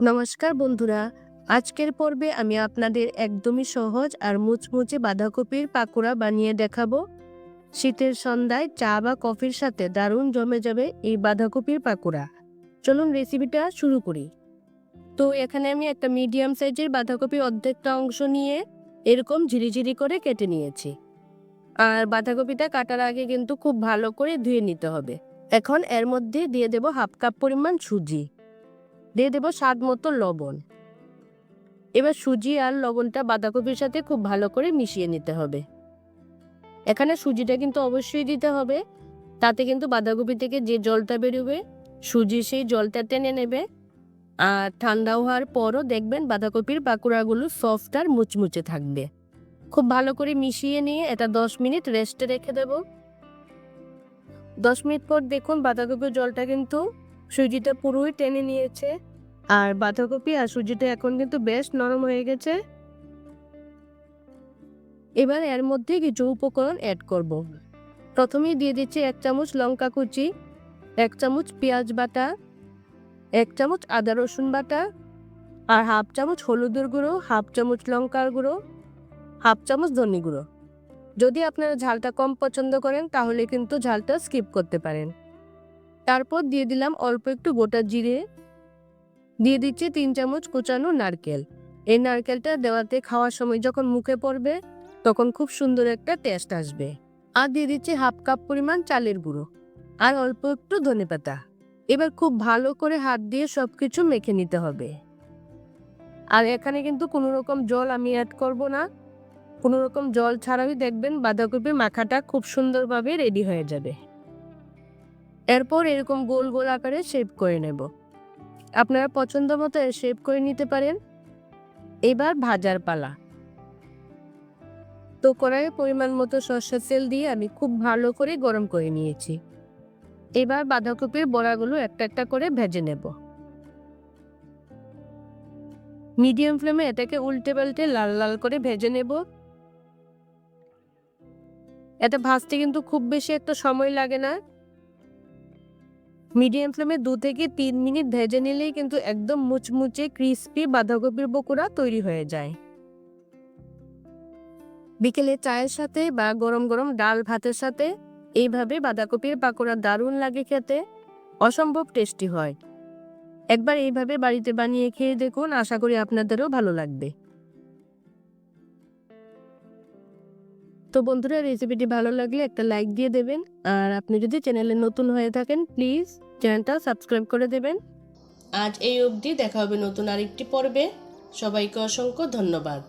নমস্কার বন্ধুরা, আজকের পর্বে আমি আপনাদের একদমই সহজ আর মুচমুচে বাঁধাকপির পাকোড়া বানিয়ে দেখাবো। শীতের সন্ধ্যায় চা বা কফির সাথে দারুণ জমে যাবে এই বাঁধাকপির পাকোড়া। চলুন রেসিপিটা শুরু করি। তো এখানে আমি একটা মিডিয়াম সাইজের বাঁধাকপি অর্ধেকটা অংশ নিয়ে এরকম ঝিরিঝিরি করে কেটে নিয়েছি। আর বাঁধাকপিটা কাটার আগে কিন্তু খুব ভালো করে ধুয়ে নিতে হবে। এখন এর মধ্যে দিয়ে দেব হাফ কাপ পরিমাণ সুজি। দিয়ে দেবো স্বাদ মতো লবণ। এবার সুজি আর লবণটা বাঁধাকপির সাথে খুব ভালো করে মিশিয়ে নিতে হবে। এখানে সুজিটা কিন্তু অবশ্যই দিতে হবে। তাতে কিন্তু বাঁধাকপি থেকে যে জলটা বেরোবে, সুজি সেই জলটা টেনে নেবে। আর ঠান্ডা হওয়ার পরও দেখবেন বাঁধাকপির পাকোড়াগুলো সফট আর মুচমুচে থাকবে। খুব ভালো করে মিশিয়ে নিয়ে এটা দশ মিনিট রেস্টে রেখে দেব। দশ মিনিট পর দেখুন বাঁধাকপির জলটা কিন্তু সুজিটা পুরোই টেনে নিয়েছে। আর বাঁধাকপি আর সুজিটা এখন কিন্তু বেশ নরম হয়ে গেছে। এবার এর মধ্যে কিছু উপকরণ অ্যাড করব। প্রথমেই দিয়ে দিচ্ছি এক চামচ লঙ্কা কুচি, এক চামচ পেঁয়াজ বাটা, এক চামচ আদা রসুন বাটা, আর হাফ চামচ হলুদের গুঁড়ো, হাফ চামচ লঙ্কার গুঁড়ো, হাফ চামচ ধনে গুঁড়ো। যদি আপনারা ঝালটা কম পছন্দ করেন তাহলে কিন্তু ঝালটা স্কিপ করতে পারেন। তারপর দিয়ে দিলাম অল্প একটু গোটা জিরে। দিয়ে দিচ্ছি তিন চামচ কুচানো নারকেল। এই নারকেলটা দেওয়াতে খাওয়ার সময় যখন মুখে পড়বে, তখন খুব সুন্দর একটা টেস্ট আসবে। আর দিয়ে দিচ্ছি হাফ কাপ পরিমাণ চালের গুঁড়ো। আর অল্প একটু ধনেপাতা এবার খুব ভালো করে হাত দিয়ে সব কিছু মেখে নিতে হবে। আর এখানে কিন্তু কোনো রকম জল আমি অ্যাড করব না। কোনো রকম জল ছাড়াই দেখবেন বাঁধাকপির মাখাটা খুব সুন্দরভাবে রেডি হয়ে যাবে। এরপর এরকম গোল গোল আকারে শেপ করে নেব। আপনারা পছন্দ মতো শেপ করে নিতে পারেন। এবার ভাজার পালা। তো কড়াইয়ে পরিমাণ মতো সর্ষের তেল দিয়ে আমি খুব ভালো করে গরম করে নিয়েছি। এবার বাঁধাকপির বড়াগুলো একটা একটা করে ভেজে নেব। মিডিয়াম ফ্লেমে এটাকে উল্টে পাল্টে লাল লাল করে ভেজে নেব। এতে ভাজতে কিন্তু খুব বেশি একটা সময় লাগে না। মিডিয়াম ফ্লেমে দু থেকে তিন মিনিট ভেজে নিলেই কিন্তু একদম মুচমুচে, ক্রিস্পি বাঁধাকপির পকোড়া তৈরি হয়ে যায়। বিকেলে চায়ের সাথে বা গরম গরম ডাল ভাতের সাথে এইভাবে বাঁধাকপির পাকোড়া দারুণ লাগে খেতে, অসম্ভব টেস্টি হয়। একবার এইভাবে বাড়িতে বানিয়ে খেয়ে দেখুন, আশা করি আপনাদেরও ভালো লাগবে। তো বন্ধুরা রেসিপিটি ভালো লাগলে একটা লাইক দিয়ে দেবেন। আর আপনি যদি চ্যানেলে নতুন হয়ে থাকেন প্লিজ চ্যানেলটা সাবস্ক্রাইব করে দেবেন। আজ এই অবধি দেখা হবে নতুন আরেকটি পর্বে। সবাইকে অসংখ্য ধন্যবাদ।